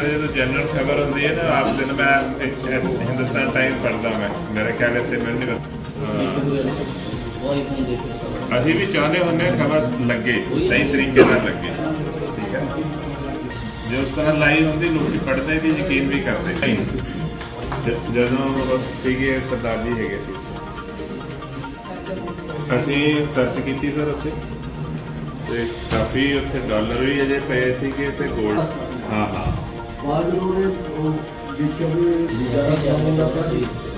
ਕਹਿੰਦਾ ਜਦੋਂ ਜਨਰਲ ਖਬਰ ਹੁੰਦੀ ਹੈ ਨਾ, ਆਪ ਦਿਨ ਮੈਂ ਇੱਕ ਹਿੰਦੁਸਤਾਨ ਟਾਈਮ ਪੜ੍ਹਦਾ ਮੈਂ। ਮੇਰੇ ਖਿਆਲ ਤੇ ਮੈਨੂੰ ਅਸੀਂ ਵੀ ਚਾਹੁੰਦੇ ਹੁੰਦੇ ਖਬਰ ਲੱਗੇ, ਸਹੀ ਤਰੀਕੇ ਨਾਲ ਲੱਗੇ। ਠੀਕ ਹੈ? ਜੇ ਉਸ ਤਰ੍ਹਾਂ ਲਾਈ ਹੁੰਦੀ, ਲੋਕੀ ਪੜ੍ਹਦੇ ਵੀ, ਯਕੀਨ ਵੀ ਕਰਦੇ। ਜਦੋਂ ਸੀਗੇ, ਸਰਦਾਰ ਜੀ ਹੈਗੇ ਸੀ। ਅਸੀਂ ਸਰਚ ਕੀਤੀ ਸਰ ਉੱਥੇ। ਤੇ ਕਾਫੀ ਉੱਥੇ ਡਾਲਰ ਵੀ ਅਜੇ ਪਏ ਸੀਗੇ ਤੇ 골ਡ ਹਾਂ ਹਾਂ। 마지노의 밑경을 미자라서 한번까지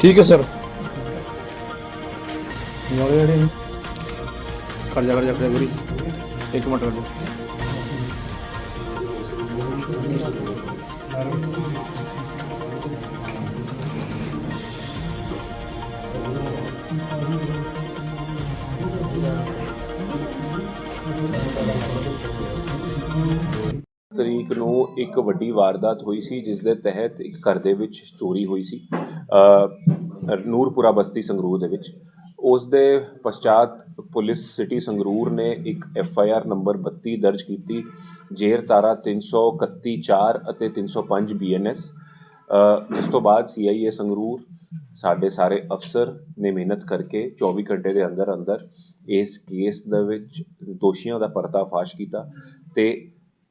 ਠੀਕ ਹੈ ਸਰ ਵਾਲੇ ਜਿਹੜੇ ਕਰ ਜਾ ਕਰ ਜਾ ਕਰੇ ਇੱਕ ਮਿੰਟ ਰੁਕੋ ਤਰੀਕ ਨੂੰ ਇੱਕ ਵੱਡੀ ਵਾਰਦਾਤ ਹੋਈ ਸੀ ਜਿਸ ਦੇ ਤਹਿਤ ਇੱਕ ਘਰ ਦੇ ਵਿੱਚ ਚੋਰੀ ਹੋਈ ਸੀ ਅ, ਨੂਰਪੁਰਾ ਬਸਤੀ ਸੰਗਰੂਰ ਦੇ ਵਿੱਚ। ਉਸ ਦੇ ਪਛਾਤ ਪੁਲਿਸ ਸਿਟੀ ਸੰਗਰੂਰ ਨੇ ਇੱਕ ਐਫ ਆਈ ਆਰ ਨੰਬਰ 32 ਦਰਜ ਕੀਤੀ ਜੇਰ ਤਾਰਾ 331 4 ਅਤੇ 305 ਬੀ ਐਨ ਐਸ ਜਿਸ ਤੋਂ ਬਾਅਦ ਸੀ ਆਈ ਏ ਸੰਗਰੂਰ, ਸਾਡੇ ਸਾਰੇ ਅਫਸਰ ਨੇ ਮਿਹਨਤ ਕਰਕੇ 24 ਘੰਟੇ ਦੇ ਅੰਦਰ ਅੰਦਰ ਇਸ ਕੇਸ ਦੇ ਵਿੱਚ ਦੋਸ਼ੀਆਂ ਦਾ ਪਰਦਾਫਾਸ਼ ਕੀਤਾ ਤੇ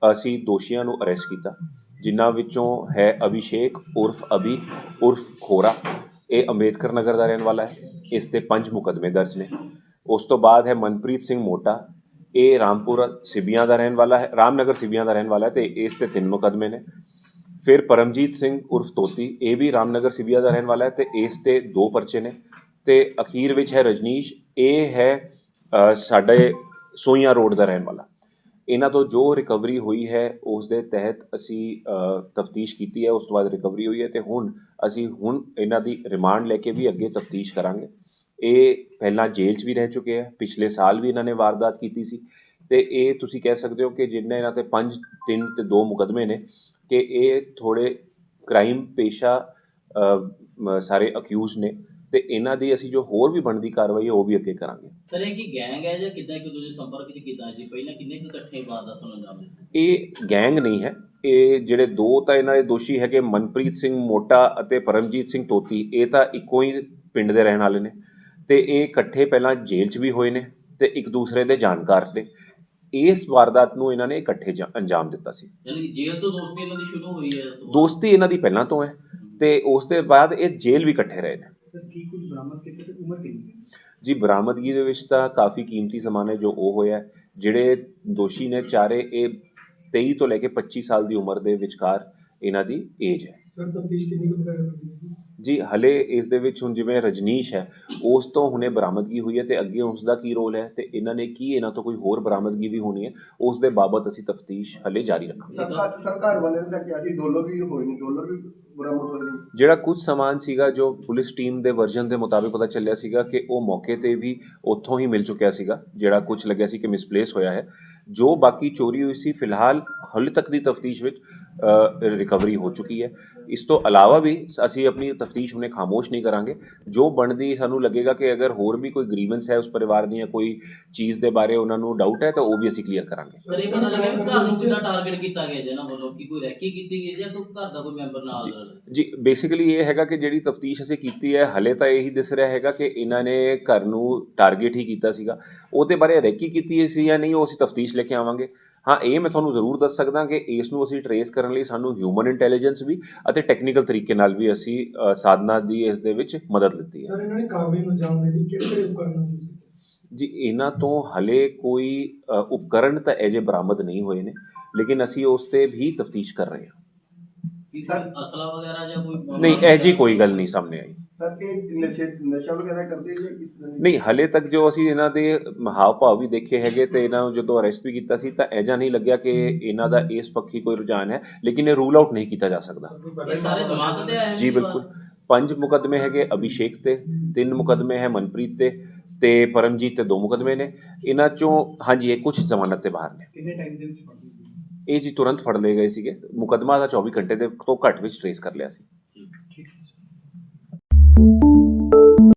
ਅਸੀਂ ਦੋਸ਼ੀਆਂ ਨੂੰ ਅਰੈਸਟ ਕੀਤਾ, ਜਿਨ੍ਹਾਂ ਵਿੱਚੋਂ ਹੈ ਅਭਿਸ਼ੇਕ ਉਰਫ ਅਭੀ, ਉਰਫ ਖੋਰਾ, ਇਹ ਅੰਬੇਦਕਰ ਨਗਰ ਦਾ ਰਹਿਣ ਵਾਲਾ ਹੈ। ਇਸ ਤੇ ਪੰਜ ਮੁਕਦਮੇ ਦਰਜ ਨੇ। ਉਸ ਤੋਂ ਬਾਅਦ ਹੈ ਮਨਪ੍ਰੀਤ ਸਿੰਘ ਮੋਟਾ। ਇਹ ਰਾਮਪੁਰਾ ਸਿਬੀਆਂ ਦਾ ਰਹਿਣ ਵਾਲਾ ਹੈ, ਰਾਮਨਗਰ ਸਿਬੀਆਂ ਦਾ ਰਹਿਣ ਵਾਲਾ ਹੈ ਤੇ ਇਸ ਤੇ ਤਿੰਨ ਮੁਕਦਮੇ ਨੇ। ਫਿਰ ਪਰਮਜੀਤ ਸਿੰਘ ਉਰਫ ਤੋਤੀ, ਇਹ ਵੀ ਰਾਮਨਗਰ ਸਿਬੀਆਂ ਦਾ ਰਹਿਣ ਵਾਲਾ ਹੈ ਤੇ ਇਸ ਤੇ ਦੋ ਪਰਚੇ ਨੇ। ਤੇ ਅਖੀਰ ਵਿੱਚ ਹੈ ਰਜਨੀਸ਼, ਇਹ ਹੈ ਸਾਡੇ ਸੋਈਆਂ ਰੋਡ ਦਾ ਰਹਿਣ ਵਾਲਾ। ਇਹਨਾਂ ਤੋਂ ਜੋ ਰਿਕਵਰੀ ਹੋਈ ਹੈ, ਉਸ ਦੇ ਤਹਿਤ ਅਸੀਂ ਤਫਤੀਸ਼ ਕੀਤੀ ਹੈ, ਉਸ ਤੋਂ ਬਾਅਦ ਰਿਕਵਰੀ ਹੋਈ ਹੈ ਤੇ ਹੁਣ ਅਸੀਂ ਹੁਣ ਇਹਨਾਂ ਦੀ ਰਿਮਾਂਡ ਲੈ ਕੇ ਵੀ ਅੱਗੇ ਤਫਤੀਸ਼ ਕਰਾਂਗੇ। ਇਹ ਪਹਿਲਾਂ ਜੇਲ੍ਹ 'ਚ ਵੀ ਰਹਿ ਚੁੱਕੇ ਆ ਪਿਛਲੇ ਸਾਲ ਵੀ ਇਹਨਾਂ ਨੇ ਵਾਰਦਾਤ ਕੀਤੀ ਸੀ। ਤੇ ਇਹ ਤੁਸੀਂ ਕਹਿ ਸਕਦੇ ਹੋ ਕਿ ਜਿੰਨੇ ਇਹਨਾਂ ਤੇ 5 3 ਤੇ 2 ਮੁਕਦਮੇ ਨੇ ਕਿ ਇਹ ਥੋੜੇ ਕ੍ਰਾਈਮ ਪੇਸ਼ਾ ਸਾਰੇ ਅਕਿਊਜ਼ ਨੇ। ਤੇ ਇਹਨਾਂ ਦੀ ਅਸੀਂ ਜੋ ਹੋਰ ਵੀ ਬਣਦੀ ਕਾਰਵਾਈ ਹੈ ਉਹ ਵੀ ਅੱਗੇ ਕਰਾਂਗੇ। ਸਰ ਇਹ ਕੀ ਗੈਂਗ ਹੈ ਜਾਂ ਕਿੱਦਾਂ ਇੱਕ ਦੂਜੇ ਸੰਪਰਕ ਵਿੱਚ ਕਿੱਦਾਂ ਸੀ ਪਹਿਲਾਂ ਕਿੰਨੇ ਕੁ ਇਕੱਠੇ ਵਾਰਦਾਤਾਂ ਨੂੰ ਅੰਜਾਮ ਦਿੱਤੇ? ਇਹ ਗੈਂਗ ਨਹੀਂ ਹੈ। ਇਹ ਜਿਹੜੇ ਦੋ ਤਾਂ ਇਹਨਾਂ ਦੇ ਦੋਸ਼ੀ ਹੈਗੇ ਮਨਪ੍ਰੀਤ ਸਿੰਘ ਮੋਟਾ ਅਤੇ ਪਰਮਜੀਤ ਸਿੰਘ ਤੋਤੀ ਇਹ ਤਾਂ ਇੱਕੋ ਹੀ ਪਿੰਡ ਦੇ ਰਹਿਣ ਵਾਲੇ ਨੇ। ਤੇ ਇਹ ਇਕੱਠੇ ਪਹਿਲਾਂ ਜੇਲ੍ਹ 'ਚ ਵੀ ਹੋਏ ਨੇ ਤੇ ਇੱਕ ਦੂਸਰੇ ਦੇ ਜਾਣਕਾਰ ਨੇ। ਇਸ ਵਾਰਦਾਤ ਨੂੰ ਇਹਨਾਂ ਨੇ ਇਕੱਠੇ ਜਾ- ਅੰਜਾਮ ਦਿੱਤਾ ਸੀ। ਯਾਨੀ ਕਿ ਜੇਲ੍ਹ ਤੋਂ ਦੋਸਤੀ ਇਹਨਾਂ ਦੀ ਸ਼ੁਰੂ ਹੋਈ ਹੈ ਤੋਂ ਦੋਸਤੀ ਇਹਨਾਂ ਦੀ ਪਹਿਲਾਂ ਤੋਂ ਹੈ ਤੇ ਉਸ ਦੇ ਬਾਅਦ ਇਹ ਜੇਲ੍ਹ ਵੀ ਇਕੱਠੇ ਰਹੇ ਨੇ। ਸਰ ਕੀ ਕੁਝ ਬਰਾਮਦ ਕੀਤਾ ਤੇ ਉਮਰ ਕਿੰਨੀ ਹੈ? ਜੀ ਬਰਾਮਦਗੀ ਦੇ ਵਿੱਚ ਤਾਂ ਕਾਫੀ ਕੀਮਤੀ ਸਮਾਨ ਹੈ ਜੋ ਉਹ ਹੋਇਆ ਹੈ। ਜਿਹੜੇ ਦੋਸ਼ੀ ਨੇ ਚਾਰੇ ਇਹ 23 ਤੋਂ ਲੈ ਕੇ 25 ਸਾਲ ਦੀ ਉਮਰ ਦੇ ਵਿਚਕਾਰ ਇਹਨਾਂ ਦੀ ਏਜ ਹੈ। ਸਰ ਤਫਤੀਸ਼ ਕਿੰਨੀ ਕੁ ਬਕਾਇਆ ਹੋਈ ਜੀ? ਹਲੇ ਇਸ ਦੇ ਵਿੱਚ ਹੁਣ ਜਿਵੇਂ ਰਜਨੀਸ਼ ਹੈ ਉਸ ਤੋਂ ਹੁਣੇ ਬਰਾਮਦਗੀ ਹੋਈ ਹੈ ਤੇ ਅੱਗੇ ਉਸ ਦਾ ਕੀ ਰੋਲ ਹੈ ਤੇ ਇਹਨਾਂ ਨੇ ਕੀ ਇਹਨਾਂ ਤੋਂ ਕੋਈ ਹੋਰ ਬਰਾਮਦਗੀ ਵੀ ਹੋਣੀ ਹੈ ਉਸ ਦੇ ਬਾਬਤ ਅਸੀਂ ਤਫਤੀਸ਼ ਹਲੇ ਜਾਰੀ ਰੱਖਾਂਗੇ। ਸਰਕਾਰ ਸਰਕਾਰ ਵਾਲਿਆਂ ਕਿਹਾ ਸੀ ਡਾਲਰ ਵੀ ਹੋਏ ਨੇ ਡਾਲਰ ਵੀ ਬਰਾਮਦ ਹੋਏ ਨੇ। ਜਿਹੜਾ ਕੁਝ ਸਮਾਨ ਸੀਗਾ ਜੋ ਪੁਲਿਸ ਟੀਮ ਦੇ ਵਰਜਨ ਦੇ ਮੁਤਾਬਿਕ ਪਤਾ ਚੱਲਿਆ ਸੀਗਾ ਕਿ ਉਹ ਮੌਕੇ ਤੇ ਵੀ ਉੱਥੋਂ ਹੀ ਮਿਲ ਚੁੱਕਿਆ ਸੀਗਾ ਜਿਹੜਾ ਕੁਝ ਲੱਗਿਆ ਸੀ ਕਿ ਮਿਸਪਲੇਸ ਹੋਇਆ ਹੈ। ਜੋ ਬਾਕੀ ਚੋਰੀ ਹੋਈ ਸੀ ਫਿਲਹਾਲ ਹਾਲੇ ਤੱਕ ਦੀ ਤਫਤੀਸ਼ ਵਿੱਚ ਰਿਕਵਰੀ ਹੋ ਚੁੱਕੀ ਹੈ। ਇਸ ਤੋਂ ਇਲਾਵਾ ਵੀ ਅਸੀਂ ਆਪਣੀ ਤਫਤੀਸ਼ ਹੁਣੇ ਖਾਮੋਸ਼ ਨਹੀਂ ਕਰਾਂਗੇ। ਜੋ ਬਣਦੀ ਸਾਨੂੰ ਲੱਗੇਗਾ ਕਿ ਅਗਰ ਹੋਰ ਵੀ ਕੋਈ ਗ੍ਰੀਵੈਂਸ ਹੈ ਉਸ ਪਰਿਵਾਰ ਦੀਆਂ ਕੋਈ ਚੀਜ਼ ਦੇ ਬਾਰੇ ਉਹਨਾਂ ਨੂੰ ਡਾਊਟ ਹੈ ਤਾਂ ਉਹ ਵੀ ਅਸੀਂ ਕਲੀਅਰ ਕਰਾਂਗੇ। ਸਰ ਇਹ ਪਤਾ ਲੱਗਿਆ ਘਰ ਨੂੰ ਕਿੱਦਾਂ ਟਾਰਗੇਟ ਕੀਤਾ ਗਿਆ ਜਿਹਨਾਂ ਵੱਲੋਂ ਕਿ ਕੋਈ ਰੈਕੀ ਕੀਤੀ ਗਈ ਜਾਂ ਕੋਈ ਘਰ ਦਾ ਕੋਈ ਮੈਂਬਰ ਨਾਲ ਜੀ ਬੇਸਿਕਲੀ ਇਹ ਹੈਗਾ ਕਿ ਜਿਹੜੀ ਤਫਤੀਸ਼ ਅਸੀਂ ਕੀਤੀ ਹੈ ਹਲੇ ਤਾਂ ਇਹੀ ਦਿਸ ਰਿਹਾ ਹੈਗਾ ਕਿ ਇਹਨਾਂ ਨੇ ਘਰ ਨੂੰ ਟਾਰਗੇਟ ਹੀ ਕੀਤਾ ਸੀਗਾ। ਉਹਦੇ ਬਾਰੇ ਰੈਕੀ ਕੀਤੀ ਸੀ ਜਾਂ ਨਹੀਂ ਉਹ ਅਸੀਂ ਤਫਤੀਸ਼ ਲੈ ਕੇ ਆਵਾਂਗੇ। ਹਾਂ ਇਹ ਮੈਂ ਤੁਹਾਨੂੰ ਜ਼ਰੂਰ ਦੱਸ ਸਕਦਾ ਕਿ ਇਸ ਨੂੰ ਅਸੀਂ ਟਰੇਸ ਕਰਨ ਲਈ ਸਾਨੂੰ ਹਿਊਮਨ ਇੰਟੈਲੀਜੈਂਸ ਵੀ ਅਤੇ ਟੈਕਨੀਕਲ ਤਰੀਕੇ ਨਾਲ ਵੀ ਅਸੀਂ ਸਾਧਨਾ ਦੀ ਇਸ ਦੇ ਵਿੱਚ ਮਦਦ ਲਿੱਤੀ ਹੈ। ਸਰ ਇਹਨਾਂ ਨੇ ਕਾਰਵਾਈ ਨੂੰ ਅੰਜਾਮ ਦੇਣ ਲਈ ਕਿਹੜੇ ਉਪਕਰਨ ਜੀ ਇਹਨਾਂ ਤੋਂ ਹਲੇ ਕੋਈ ਉਪਕਰਨ ਤਾਂ ਅਜੇ ਬਰਾਮਦ ਨਹੀਂ ਹੋਏ ਨੇ ਲੇਕਿਨ ਅਸੀਂ ਉਸ ਤੇ ਵੀ ਤਫਤੀਸ਼ ਕਰ ਰਹੇ ਹਾਂ। ਕੀ ਕੋਈ ਅਸਲਾ ਵਗੈਰਾ ਜਾਂ ਕੋਈ ਨਹੀਂ ਇਹ ਜੀ ਕੋਈ ਗੱਲ ਨਹੀਂ ਸਾਹਮਣੇ ਆਈ। ਸਰ ਇਹ ਨਸ਼ੇ ਨਸ਼ਾ ਵਗੈਰਾ ਕਰਦੇ ਜਾਂ ਇਸ ਤਰ੍ਹਾਂ ਦੀ? ਨਹੀਂ ਹਲੇ ਤੱਕ ਜੋ ਅਸੀਂ ਇਹਨਾਂ ਦੇ ਹਾਵ ਭਾਵ ਵੀ ਦੇਖੇ ਹੈਗੇ ਤੇ ਇਹਨਾਂ ਨੂੰ ਜਦੋਂ ਅਰੈਸਟ ਵੀ ਕੀਤਾ ਸੀ ਤਾਂ ਐਜਾ ਨਹੀਂ ਲੱਗਿਆ ਕਿ ਇਹਨਾਂ ਦਾ ਇਸ ਪੱਖੀ ਕੋਈ ਰੁਝਾਨ ਹੈ ਲੇਕਿਨ ਇਹ ਰੂਲ ਆਊਟ ਨਹੀਂ ਕੀਤਾ ਜਾ ਸਕਦਾ। ਇਹ ਸਾਰੇ ਆਏ ਜੀ ਬਿਲਕੁਲ। ਪੰਜ ਮੁਕਦਮੇ ਹੈਗੇ ਅਭਿਸ਼ੇਕ ਤੇ ਤਿੰਨ ਮੁਕਦਮੇ ਹੈ ਮਨਪ੍ਰੀਤ ਤੇ ਤੇ ਪਰਮਜੀਤ ਤੇ ਦੋ ਮੁਕਦਮੇ ਨੇ। ਇਹਨਾਂ ਚੋਂ ਹਾਂਜੀ ਇਹ ਕੁਝ ਜ਼ਮਾਨਤ ਤੇ ਬਾਹਰ ਨੇ। ਕਿੰਨੇ ਟਾਈਮ ਦੇ ਵਿੱਚ ਫੜ ਲਈ ਇਹ ਜੀ ਤੁਰੰਤ ਫੜ ਲਏ ਗਏ ਸੀਗੇ। ਮੁਕਦਮਾ ਦਾ 24 ਘੰਟੇ ਦੇ ਤੋਂ ਘੱਟ ਵਿੱਚ ਟ੍ਰੇਸ ਕਰ ਲਿਆ ਸੀ।